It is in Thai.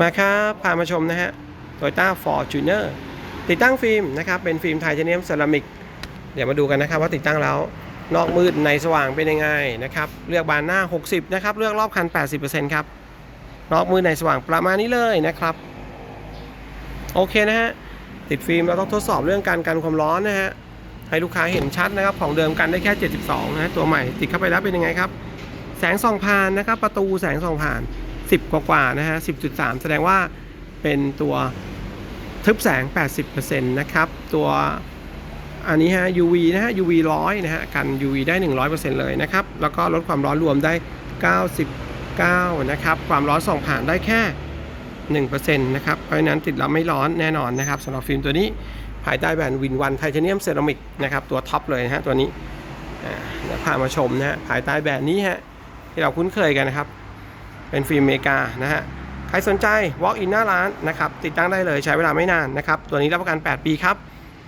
มาครับ พามาชมนะฮะ Toyota Fortuner ติดตั้งฟิล์มนะครับ เป็นฟิล์มไทเทเนียมเซรามิก เดี๋ยวมาดูกันนะครับว่าติดตั้งแล้ว นอกมืดในสว่างเป็นยังไงนะครับ เลือกบานหน้า 60 นะครับ เลือกรอบคัน 80%ครับ นอกมืดในสว่างประมาณนี้เลยนะครับ โอเคนะฮะ ติดฟิล์มเราต้องทดสอบเรื่องการกันความร้อนนะฮะ ให้ลูกค้าเห็นชัดนะครับ ของเดิมกันได้แค่ 72 นะฮะตัวใหม่ติดเข้าไปแล้วเป็นยังไงครับ แสงส่องผ่านนะครับ ประตูแสงส่องผ่าน 10 กว่ากว่าๆนะฮะ 10.3 แสดงว่าเป็นตัวทึบแสง 80%นะครับ ตัวอันนี้ฮะ UV นะฮะ UV 100 นะฮะ กัน UV ได้ 100%เลยนะครับ แล้วก็ลดความร้อนรวมได้ 99 นะครับ ความร้อนส่องผ่านได้แค่ 1%นะครับ เพราะฉะนั้นติดแล้วไม่ร้อนแน่นอนนะครับสำหรับฟิล์มตัวนี้ภายใต้แบรนด์วินวันไทเทเนียมเซรามิกนะครับ ตัวท็อปเลยนะฮะ ตัวนี้เดี๋ยวพามาชมนะฮะ ภายใต้แบรนด์นี้ฮะ ที่เราคุ้นเคยกันนะครับ เป็นฟิล์มอเมริกานะฮะใครสนใจ walk in หน้าร้านนะครับติดตั้งได้เลยใช้เวลาไม่นานนะครับตัวนี้รับประกัน 8 ปีครับ